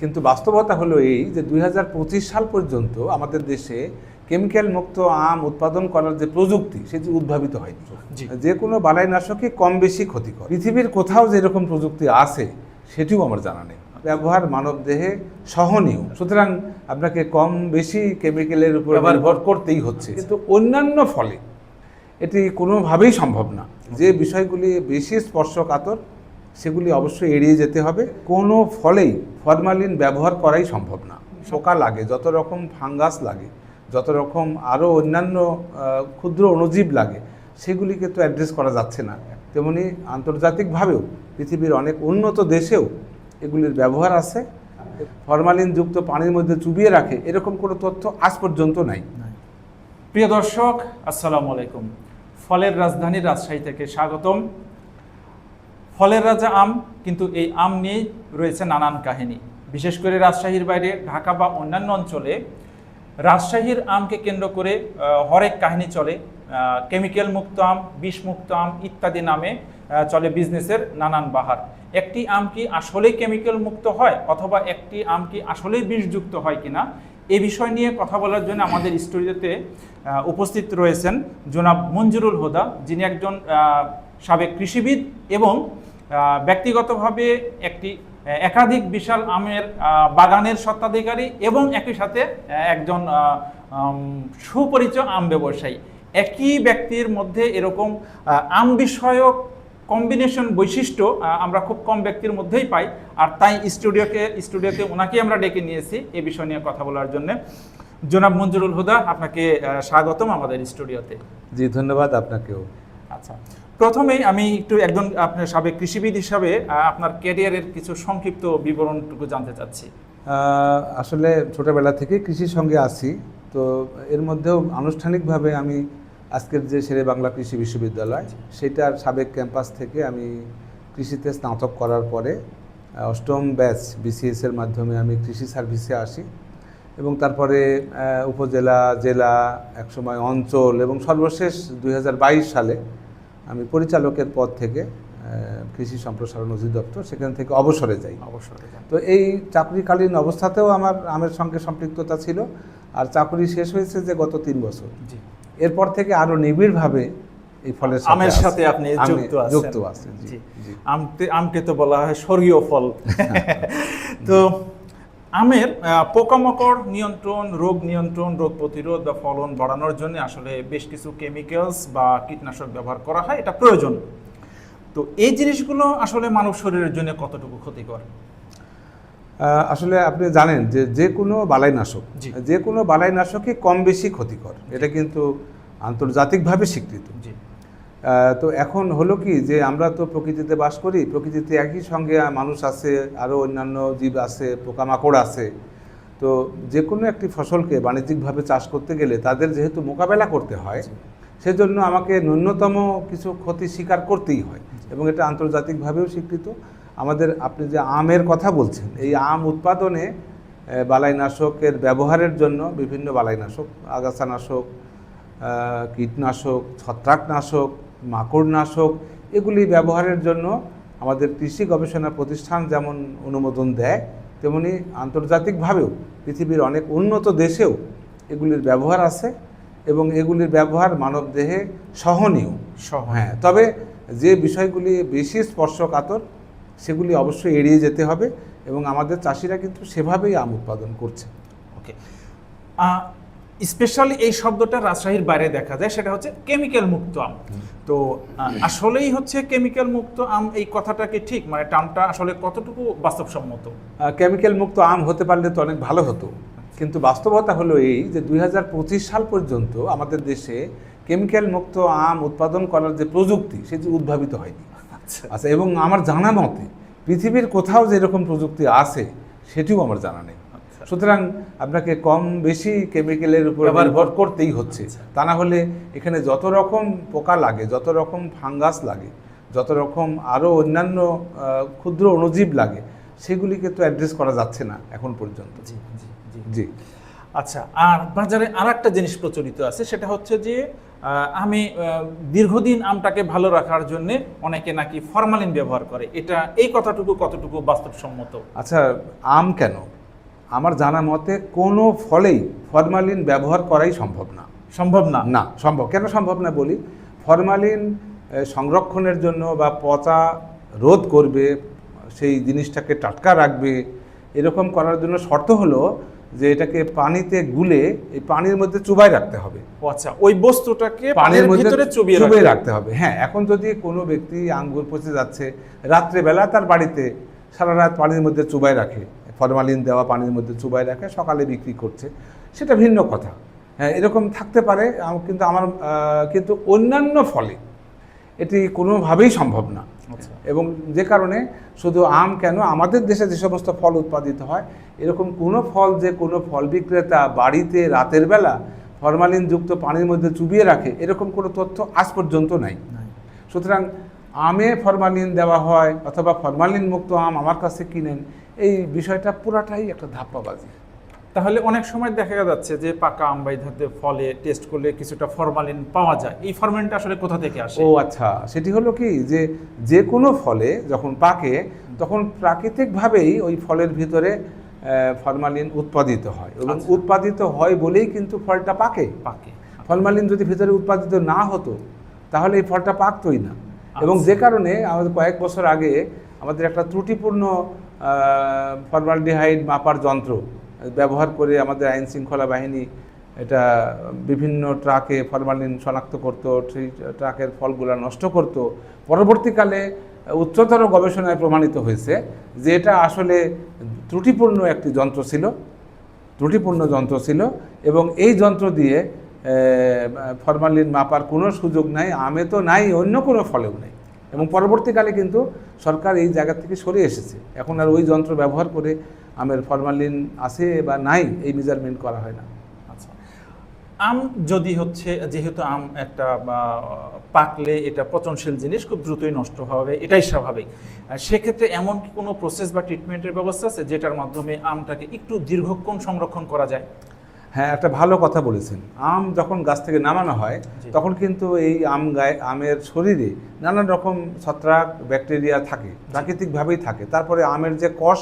কিন্তু বাস্তবতা হলো এই যে দুই হাজার পঁচিশ সাল পর্যন্ত আমাদের দেশে কেমিক্যাল মুক্ত আম উৎপাদন করার যে প্রযুক্তি সেটি উদ্ভাবিত হয়নি। যে কোনো বালাইনাশকই কম বেশি ক্ষতিকর। পৃথিবীর কোথাও যেরকম প্রযুক্তি আছে সেটিও আমার জানা নেই। ব্যবহার মানব দেহে সহনীয়। সুতরাং আপনাকে কম বেশি কেমিক্যালের উপর ব্যবহার নির্ভর করতেই হচ্ছে। কিন্তু অন্যান্য ফলে এটি কোনোভাবেই সম্ভব না। যে বিষয়গুলি বেশি স্পর্শকাতর সেগুলি অবশ্যই এড়িয়ে যেতে হবে। কোনো ফলেই ফরমালিন ব্যবহার করাই সম্ভব না। পোকা লাগে, যত রকম ফাঙ্গাস লাগে, যত রকম আরও অন্যান্য ক্ষুদ্র অণুজীব লাগে, সেগুলিকে তো অ্যাড্রেস করা যাচ্ছে না। তেমনি আন্তর্জাতিকভাবেও পৃথিবীর অনেক উন্নত দেশেও এগুলির ব্যবহার আছে। ফরমালিনযুক্ত পানির মধ্যে চুবিয়ে রাখে, এরকম কোনো তথ্য আজ পর্যন্ত নাই। প্রিয় দর্শক, আসসালামু আলাইকুম। ফলের রাজধানী রাজশাহী থেকে স্বাগতম। ফলের রাজা আম, কিন্তু এই আম নিয়েই রয়েছে নানান কাহিনী। বিশেষ করে রাজশাহীর বাইরে ঢাকা বা অন্যান্য অঞ্চলে রাজশাহীর আমকে কেন্দ্র করে হরেক কাহিনী চলে। কেমিক্যাল মুক্ত আম, বিষ মুক্ত আম ইত্যাদি নামে চলে বিজনেসের নানান বাহার। একটি আম কি আসলেই কেমিক্যাল মুক্ত হয়, অথবা একটি আম কি আসলেই বিষযুক্ত হয় কিনা, এ বিষয় নিয়ে কথা বলার জন্য আমাদের স্টুডিওতে উপস্থিত রয়েছেন জনাব মঞ্জুরুল হোদা, যিনি একজন সাবেক কৃষিবিদ এবং ব্যক্তিগতভাবে একটি একাধিক বিশাল আমের বাগানের স্বত্বাধিকারী এবং একই সাথে একজন সুপরিচয় আম ব্যবসায়ী। একই ব্যক্তির মধ্যে এরকম আম বিষয়ক কম্বিনেশন বৈশিষ্ট্য আমরা খুব কম ব্যক্তির মধ্যেই পাই। আর তাই স্টুডিওকে স্টুডিওতে ওনাকেই আমরা ডেকে নিয়েছি এ বিষয় নিয়ে কথা বলার জন্য। জনাব মঞ্জুরুল হুদা আপনাকে স্বাগতম আমাদের স্টুডিওতে। জি ধন্যবাদ আপনাকেও। আচ্ছা। প্রথমেই আমি একটু একজন আপনার সাবেক কৃষিবিদ হিসাবে আপনার ক্যারিয়ারের কিছু সংক্ষিপ্ত বিবরণটুকু জানতে চাচ্ছি। আসলে ছোটবেলা থেকে কৃষির সঙ্গে আছি। তো এর মধ্যেও আনুষ্ঠানিকভাবে আমি আজকের যে শেরে বাংলা কৃষি বিশ্ববিদ্যালয় সেটার সাবেক ক্যাম্পাস থেকে আমি কৃষিতে স্নাতক করার পরে অষ্টম ব্যাচ বিসিএসের মাধ্যমে আমি কৃষি সার্ভিসে আসি। এবং তারপরে উপজেলা জেলা একসময় অঞ্চল এবং সর্বশেষ দু হাজার বাইশ সালে আমি পরিচালকের পদ থেকে কৃষি সম্প্রসারণ অধিদপ্তর সেখান থেকে অবসরে যাই। অবশ্যই তো এই চাকরিকালীন অবস্থাতেও আমার আমের সঙ্গে সম্পৃক্ততা ছিল আর চাকরি শেষ হয়েছে যে গত তিন বছর। এরপর থেকে আরও নিবিড়ভাবে এই ফলের আমের সাথে আপনি যুক্ত আছেন। যুক্ত জি। আমকে তো বলা হয় স্বর্গীয় ফল। তো আমের পোকামাকড় নিয়ন্ত্রণ রোগ নিয়ন্ত্রণ রোগ প্রতিরোধ বা ফলন বাড়ানোর জন্য আসলে বেশ কিছু কেমিক্যালস বা কীটনাশক ব্যবহার করা হয় এটা প্রয়োজন। তো এই জিনিসগুলো আসলে মানব শরীরের জন্য কতটুকু ক্ষতিকর? আসলে আপনি জানেন যে যে কোনো বালাইনাশক। যে কোনো বালাইনাশকই কম বেশি ক্ষতিকর। এটা কিন্তু আন্তর্জাতিকভাবে স্বীকৃত। তো এখন হলো কি যে আমরা তো প্রকৃতিতে বাস করি প্রকৃতিতে একই সঙ্গে মানুষ আছে আরও অন্যান্য জীব আছে পোকামাকড় আছে। তো যে কোনো একটি ফসলকে বাণিজ্যিকভাবে চাষ করতে গেলে তাদের যেহেতু মোকাবেলা করতে হয় সেজন্য আমাকে ন্যূনতম কিছু ক্ষতি স্বীকার করতেই হয় এবং এটা আন্তর্জাতিকভাবেও স্বীকৃত। আমাদের আপনি যে আমের কথা বলছেন এই আম উৎপাদনে বালাইনাশকের ব্যবহারের জন্য বিভিন্ন বালাইনাশক আগাছানাশক কীটনাশক ছত্রাকনাশক মাকড়নাশক এগুলি ব্যবহারের জন্য আমাদের কৃষি গবেষণা প্রতিষ্ঠান যেমন অনুমোদন দেয় তেমনি আন্তর্জাতিকভাবেও পৃথিবীর অনেক উন্নত দেশেও এগুলির ব্যবহার আছে এবং এগুলির ব্যবহার মানবদেহে সহনীয়। সহ হ্যাঁ তবে যে বিষয়গুলি বেশি স্পর্শকাতর সেগুলি অবশ্যই এড়িয়ে যেতে হবে এবং আমাদের চাষিরা কিন্তু সেভাবেই আম উৎপাদন করছে। ওকে। স্পেশালি এই শব্দটা রাজশাহীর বাইরে দেখা যায় সেটা হচ্ছে কেমিক্যাল মুক্ত আম। তো আসলেই হচ্ছে কেমিক্যাল মুক্ত আম এই কথাটা কি ঠিক? মানে টার্মটা আসলে কতটুকু বাস্তবসম্মত? কেমিক্যাল মুক্ত আম হতে পারলে তো অনেক ভালো হতো। কিন্তু বাস্তবতা হলো এই যে দু হাজার পঁচিশ সাল পর্যন্ত আমাদের দেশে কেমিক্যাল মুক্ত আম উৎপাদন করার যে প্রযুক্তি সেটি উদ্ভাবিত হয়নি। আচ্ছা। আচ্ছা এবং আমার জানা মতে পৃথিবীর কোথাও যেরকম প্রযুক্তি আছে সেটিও আমার জানা নেই। সুতরাং আপনাকে কম বেশি কেমিক্যালের উপর ব্যবহার নির্ভর করতেই হচ্ছে। তা না হলে এখানে যত রকম পোকা লাগে যত রকম ফাঙ্গাস লাগে যত রকম আরও অন্যান্য ক্ষুদ্র অণুজীব লাগে সেগুলিকে তো অ্যাড্রেস করা যাচ্ছে না এখন পর্যন্ত। জি জি জি। জি। আচ্ছা আর বাজারে আর একটা জিনিস প্রচলিত আছে সেটা হচ্ছে যে আমি দীর্ঘদিন আমটাকে ভালো রাখার জন্য অনেকে নাকি ফরমালিন ব্যবহার করে। এটা এই কথাটুকু কতটুকু বাস্তবসম্মত? আচ্ছা আম কেন? আমার জানা মতে কোনো ফলেই ফরমালিন ব্যবহার করাই সম্ভব না। সম্ভব না? না সম্ভব। কেন সম্ভব না বলি? ফরমালিন সংরক্ষণের জন্য বা পচা রোধ করবে সেই জিনিসটাকে টাটকা রাখবে এরকম করার জন্য শর্ত হলো যে এটাকে পানিতে গুলে এই পানির মধ্যে চুবাই রাখতে হবে। আচ্ছা ওই বস্তুটাকে পানির ভিতরে চুবিয়ে চুবিয়ে রাখতে হবে। হ্যাঁ এখন যদি কোনো ব্যক্তি আঙ্গুর পচে যাচ্ছে রাত্রেবেলা তার বাড়িতে সারা রাত পানির মধ্যে চুবাই রাখে ফরমালিন দেওয়া পানির মধ্যে চুবাই রাখে সকালে বিক্রি করছে। সেটা ভিন্ন কথা। হ্যাঁ এরকম থাকতে পারে কিন্তু আমার কিন্তু অন্যান্য ফলে এটি কোনোভাবেই সম্ভব না। আচ্ছা। এবং যে কারণে শুধু আম কেন আমাদের দেশে যে সমস্ত ফল উৎপাদিত হয় এরকম কোনো ফল যে কোনো ফল বিক্রেতা বাড়িতে রাতের বেলা ফরমালিনযুক্ত পানির মধ্যে চুবিয়ে রাখে এরকম কোনো তথ্য আজ পর্যন্ত নাই। সুতরাং আমে ফরমালিন দেওয়া হয় অথবা ফরমালিন মুক্ত আম আমার কাছে কিনেন এই বিষয়টা পুরাটাই একটা ধাপ্পাবাজি। তাহলে অনেক সময় দেখা যাচ্ছে যে পাকা আম বা ফলে টেস্ট করলে কিছুটা ফরমালিন পাওয়া যায়। এই ফরমালিনটা আসলে কোথা থেকে আসে? ও আচ্ছা সেটি হলো কি যে যে কোনো ফলে যখন পাকে তখন প্রাকৃতিকভাবেই ওই ফলের ভিতরে ফরমালিন উৎপাদিত হয় এবং আচ্ছা। উৎপাদিত হয় বলেই কিন্তু ফলটা পাকে। পাকে ফলমালিন যদি ভিতরে উৎপাদিত না হতো তাহলে এই ফলটা পাকতই না। এবং যে কারণে আমাদের কয়েক বছর আগে আমাদের একটা ত্রুটিপূর্ণ ফরমালডিহাইড মাপার যন্ত্র ব্যবহার করে আমাদের আইন শৃঙ্খলা বাহিনী এটা বিভিন্ন ট্রাকে ফরমালিন শনাক্ত করত, সেই ট্রাকের ফলগুলো নষ্ট করত। পরবর্তীকালে উচ্চতর গবেষণায় প্রমাণিত হয়েছে যে এটা আসলে ত্রুটিপূর্ণ একটি যন্ত্র ছিল, ত্রুটিপূর্ণ যন্ত্র ছিল এবং এই যন্ত্র দিয়ে ফরমালিন মাপার কোনো সুযোগ নাই, আমে তো নাই, অন্য কোনো ফলেও নেই। এবং পরবর্তীকালে কিন্তু সরকার এই জায়গা থেকে সরে এসেছে। এখন আর ওই যন্ত্র ব্যবহার করে আমের ফরমালিন আছে বা নাই, এই মেজারমেন্ট করা হয় না। আচ্ছা। আম যদি হচ্ছে, যেহেতু আম একটা পাকলে এটা পচনশীল জিনিস, খুব দ্রুতই নষ্ট হবে এটাই স্বাভাবিক। সেক্ষেত্রে এমন কি কোনো প্রসেস বা ট্রিটমেন্টের ব্যবস্থা আছে, যেটার মাধ্যমে আমটাকে একটু দীর্ঘক্ষণ সংরক্ষণ করা যায়? হ্যাঁ একটা ভালো কথা বলেছেন। আম যখন গাছ থেকে নামানো হয় তখন কিন্তু এই আম গায়ে আমের শরীরে নানান রকম ছত্রাক ব্যাকটেরিয়া থাকে প্রাকৃতিকভাবেই থাকে। তারপরে আমের যে কষ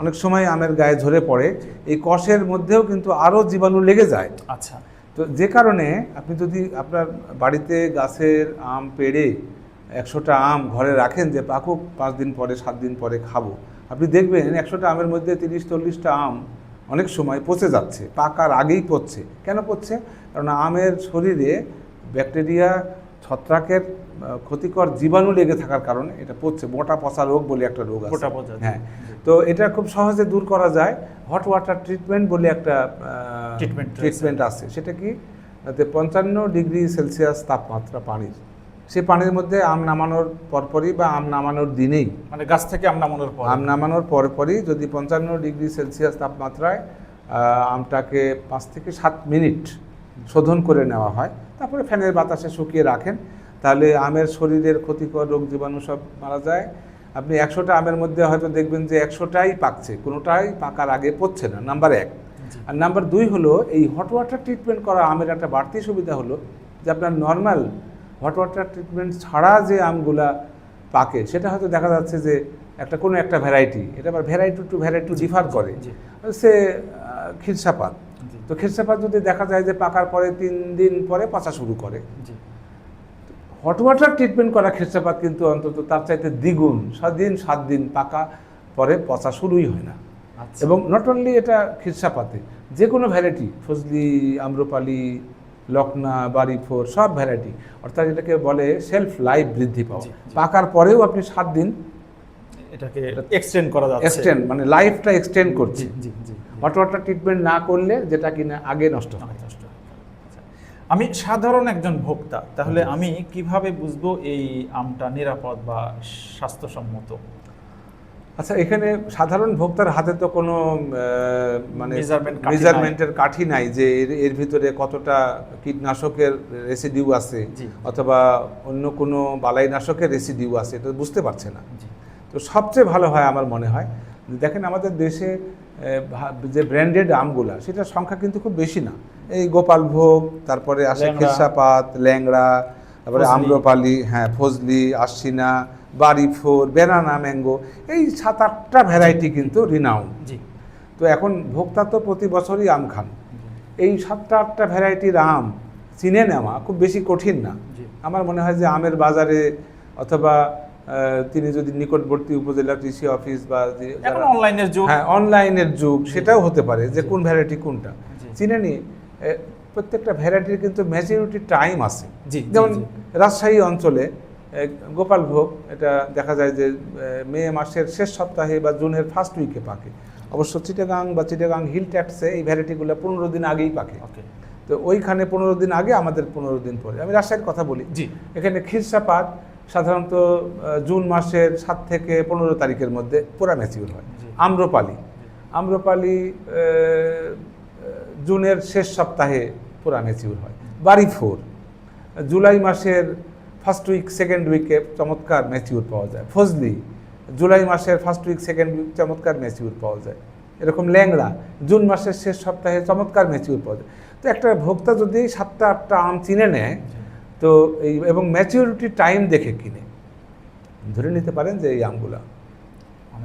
অনেক সময় আমের গায়ে ঝরে পড়ে এই কষের মধ্যেও কিন্তু আরও জীবাণু লেগে যায়। আচ্ছা। তো যে কারণে আপনি যদি আপনার বাড়িতে গাছের আম পেড়ে একশোটা আম ঘরে রাখেন যে পাকুক পাঁচ দিন পরে সাত দিন পরে খাব। আপনি দেখবেন একশোটা আমের মধ্যে তিরিশ চল্লিশটা আম অনেক সময় পচে যাচ্ছে পাকার আগেই পচছে। কেন পচছে? কারণ আমের শরীরে ব্যাকটেরিয়া ছত্রাকের ক্ষতিকর জীবাণু লেগে থাকার কারণে এটা পচছে মোটা পচা রোগ বলে একটা রোগ আছে। হ্যাঁ তো এটা খুব সহজে দূর করা যায়। হট ওয়াটার ট্রিটমেন্ট বলে একটা রয়েছে। ট্রিটমেন্ট আছে। সেটা কি? পঞ্চান্ন ডিগ্রি সেলসিয়াস তাপমাত্রা পানির। সে পানির মধ্যে আম নামানোর পরপরই বা আম নামানোর দিনেই মানে গাছ থেকে আম নামানোর পর? আম নামানোর পরপরই যদি পঞ্চান্ন ডিগ্রি সেলসিয়াস তাপমাত্রায় আমটাকে পাঁচ থেকে সাত মিনিট শোধন করে নেওয়া হয় তারপরে ফ্যানের বাতাসে শুকিয়ে রাখেন তাহলে আমের শরীরের ক্ষতিকর রোগ জীবাণু সব মারা যায়। আপনি একশোটা আমের মধ্যে হয়তো দেখবেন যে একশোটাই পাকছে কোনোটাই পাকার আগে পড়ছে না নাম্বার এক। আর নাম্বার দুই হলো এই হট ওয়াটার ট্রিটমেন্ট করা আমের একটা বাড়তি সুবিধা হলো যে আপনার নর্মাল হট ওয়াটার ট্রিটমেন্ট ছাড়া যে আমগুলা পাকে সেটা হয়তো দেখা যাচ্ছে যে একটা কোনো একটা ভ্যারাইটি এটা আবার ভ্যারাইটি টু ভ্যারাইটি ডিফার করে। সে খিরসাপাত তো খিরসাপাত যদি দেখা যায় যে পাকার পরে তিন দিন পরে পচা শুরু করে। হট ওয়াটার ট্রিটমেন্ট করা খেরসাপাত কিন্তু অন্তত তার চাইতে দ্বিগুণ সাত দিন সাত দিন পাকা পরে পচা শুরুই হয় না। আচ্ছা। এবং নট অনলি এটা খিরসাপাতে যে কোনো ভ্যারাইটি ফজলি আম্রপালি লকনা বাড়িফোর সব ভ্যারাইটি অর্থাৎ এটাকে বলে সেলফ লাইফ বৃদ্ধি পাওয়া। পাকার পরেও আপনি সাত দিন এটাকে এক্সটেন্ড করা যাচ্ছে। এক্সটেন্ড মানে লাইফটা এক্সটেন্ড করছে। জি জি জি ট্রিটমেন্ট না করলে যেটা কিনা আগে নষ্ট হয়। আচ্ছা। আমি সাধারণ একজন ভোক্তা তাহলে আমি কীভাবে বুঝব এই আমটা নিরাপদ বা স্বাস্থ্যসম্মত? আচ্ছা এখানে সাধারণ ভোক্তার হাতে তো কোনো মানে। মেজারমেন্টের কাঠি নাই। যে এর ভিতরে কতটা কীটনাশকের রেসিডিউ আছে অথবা অন্য কোনো বালাইনাশকের রেসিডিউ আছে এটা বুঝতে পারছে না। তো সবচেয়ে ভালো হয় আমার মনে হয় দেখেন আমাদের দেশে যে ব্র্যান্ডেড আমগুলা সেটার সংখ্যা কিন্তু খুব বেশি না। এই গোপালভোগ তারপরে আসে। খেসাপাত ল্যাংড়া তারপরে আম্রপালি হ্যাঁ ফজলি আশিনা বাড়িফোর বেনানা ম্যাঙ্গো এই সাত আটটা ভ্যারাইটি কিন্তু রিনাউন্ড জি। তো এখন ভোক্তা তো প্রতি বছরই আম খান। এই সাতটা আটটা ভ্যারাইটির আম চিনে নেওয়া খুব বেশি কঠিন না। আমার মনে হয় যে আমের বাজারে অথবা তিনি যদি নিকটবর্তী উপজেলা কৃষি অফিস বা অনলাইনের যুগ। হ্যাঁ অনলাইনের যুগ সেটাও হতে পারে যে কোন ভ্যারাইটি কোনটা। চিনে নি এ, প্রত্যেকটা ভ্যারাইটির কিন্তু ম্যাচুরিটি টাইম আছে। যেমন রাজশাহী অঞ্চলে এ, গোপালভোগ এটা দেখা যায় যে মে মাসের শেষ সপ্তাহে বা জুনের ফার্স্ট উইকে পাকে। অবশ্য চিটাগাং বা চিটাগাং হিল ট্যাক্সে এই ভ্যারাইটিগুলো পনেরো দিন আগেই পাকে। তো ওইখানে পনেরো দিন আগে আমাদের পনেরো দিন পরে। আমি রাজশাহীর কথা বলি। জি। এখানে খিরসাপাত সাধারণত জুন মাসের সাত থেকে পনেরো তারিখের মধ্যে পুরা ম্যাচিউর হয়। আম্রপালি। আম্রপালি জুনের শেষ সপ্তাহে পুরা ম্যাচিউর হয়। বাড়ি ফোর জুলাই মাসের ফার্স্ট উইক সেকেন্ড উইকে চমৎকার ম্যাচিউর পাওয়া যায়। ফজলি জুলাই মাসের ফার্স্ট উইক সেকেন্ড উইক চমৎকার ম্যাচিউর পাওয়া যায়। এরকম ল্যাংড়া জুন মাসের শেষ সপ্তাহে চমৎকার ম্যাচিউর পাওয়া যায়। তো একটা ভোক্তা যদি সাতটা আটটা আম চিনে নেয় তো এই এবং ম্যাচিউরিটি টাইম দেখে কিনে ধরে নিতে পারেন যে এই আমগুলা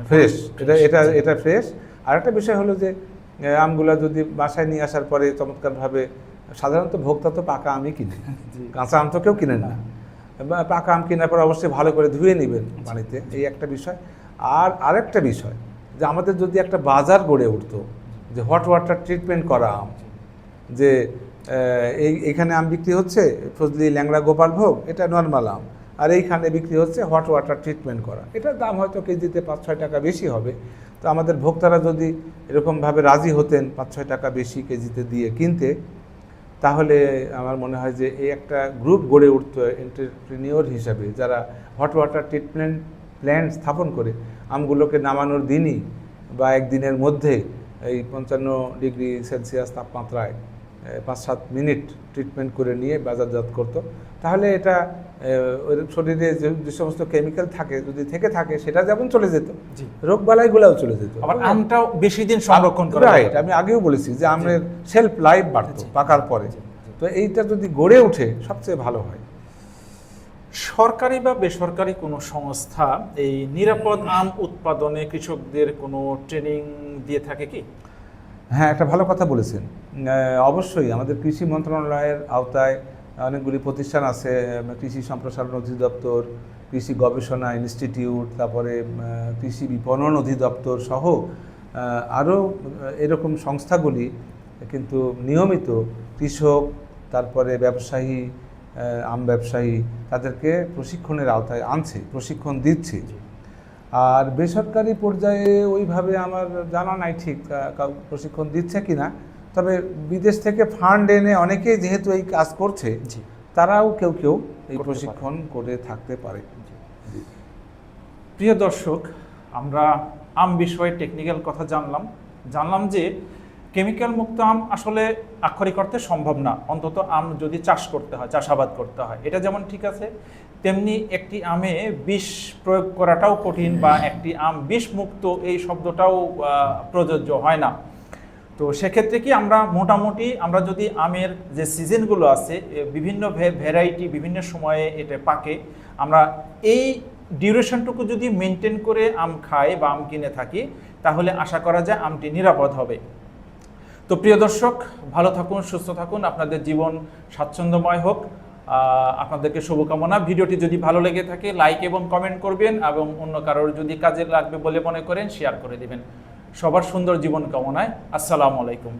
ফ্রেশ এটা এটা এটা ফ্রেশ আর একটা বিষয় হলো যে আমগুলা যদি বাসায় নিয়ে আসার পরে চমৎকারভাবে সাধারণত ভোক্তা তো পাকা আমই কিনে। কাঁচা আম তো কেউ কিনে না। পাকা আম কেনার পর অবশ্যই ভালো করে ধুয়ে নেবেন পানিতে, এই একটা বিষয়। আর আরেকটা বিষয়, যে আমাদের যদি একটা বাজার গড়ে উঠতো, যে হট ওয়াটার ট্রিটমেন্ট করা আম, যে এই, এখানে আম বিক্রি হচ্ছে, ফজলি, ল্যাংড়া, গোপালভোগ, এটা নর্মাল আম, আর এইখানে বিক্রি হচ্ছে হট ওয়াটার ট্রিটমেন্ট করা। এটার দাম হয়তো কেজিতে পাঁচ ছয় টাকা বেশি হবে। তো আমাদের ভোক্তারা যদি এরকমভাবে রাজি হতেন পাঁচ ছয় টাকা বেশি কেজিতে দিয়ে কিনতে তাহলে আমার মনে হয় যে এই একটা গ্রুপ গড়ে উঠতে হয় এন্টারপ্রিনিয়র হিসাবে, যারা হট ওয়াটার ট্রিটমেন্ট প্ল্যান স্থাপন করে, আমগুলোকে নামানোর দিনই বা একদিনের মধ্যে এই পঞ্চান্ন ডিগ্রি সেলসিয়াস তাপমাত্রায় পাঁচ সাত মিনিট ট্রিটমেন্ট করে নিয়ে বাজারজাত করতো। তাহলে এটা ওর শরীরে যে যে সমস্ত কেমিক্যাল থাকে যদি থেকে থাকে সেটা যেমন চলে যেত জি। রোগবালাইগুলোও চলে যেত। আবার আমটাও বেশি দিন সংরক্ষণ করা রাইট আমি আগেও বলেছি যে আমের সেলফ লাইফ বাড়তো পাকার পরে। তো এইটা যদি গড়ে ওঠে সবচেয়ে ভালো হয়। সরকারি বা বেসরকারি কোনো সংস্থা এই নিরাপদ আম উৎপাদনে কৃষকদের কোনো ট্রেনিং দিয়ে থাকে কি? হ্যাঁ একটা ভালো কথা বলেছেন। অবশ্যই আমাদের কৃষি মন্ত্রণালয়ের আওতায় অনেকগুলি প্রতিষ্ঠান আছে কৃষি সম্প্রসারণ অধিদপ্তর, কৃষি গবেষণা ইনস্টিটিউট, তারপরে কৃষি বিপণন অধিদপ্তর সহ আরও এরকম সংস্থাগুলি কিন্তু নিয়মিত কৃষক, তারপরে ব্যবসায়ী আম ব্যবসায়ী তাদেরকে প্রশিক্ষণের আওতায় আনছে, প্রশিক্ষণ দিচ্ছে। আর বেসরকারি পর্যায়ে ওইভাবে আমার জানা নাই ঠিক প্রশিক্ষণ দিচ্ছে কি না তবে বিদেশ থেকে ফান্ড এনে অনেকেই যেহেতু এই কাজ করছে তারাও কেউ কেউ এই প্রশিক্ষণ করে থাকতে পারে। প্রিয় দর্শক আমরা আম বিষয়ে টেকনিক্যাল কথা জানলাম। জানলাম যে কেমিক্যাল মুক্ত আম আসলে আক্ষরিক অর্থে সম্ভব না। অন্তত আম যদি চাষ করতে হয়, চাষাবাদ করতে হয়। এটা যেমন ঠিক আছে, তেমনি একটি আমে বিষ প্রয়োগ করাটাও কঠিন বা একটি আম বিষ মুক্ত এই শব্দটাও প্রযোজ্য হয় না। তো সেক্ষেত্রে কি আমরা মোটামুটি আমরা যদি আমের যে সিজনগুলো আছে বিভিন্ন ভ্যারাইটি বিভিন্ন সময়ে এটা পাকে, আমরা এই ডিউরেশনটুকু যদি মেনটেন করে আম খাই বা আম কিনে থাকি, তাহলে আশা করা যায় আমটি নিরাপদ হবে। তো প্রিয় দর্শক, ভালো থাকুন, সুস্থ থাকুন। আপনাদের জীবন স্বাচ্ছন্দ্যময় হোক। আপনাদেরকে শুভকামনা। ভিডিওটি যদি ভালো লেগে থাকে, লাইক এবং কমেন্ট করবেন এবং অন্য কারোর যদি কাজে লাগবে বলে মনে করেন শেয়ার করে দেবেন। সবার সুন্দর জীবন কামনায়। আসসালামু আলাইকুম।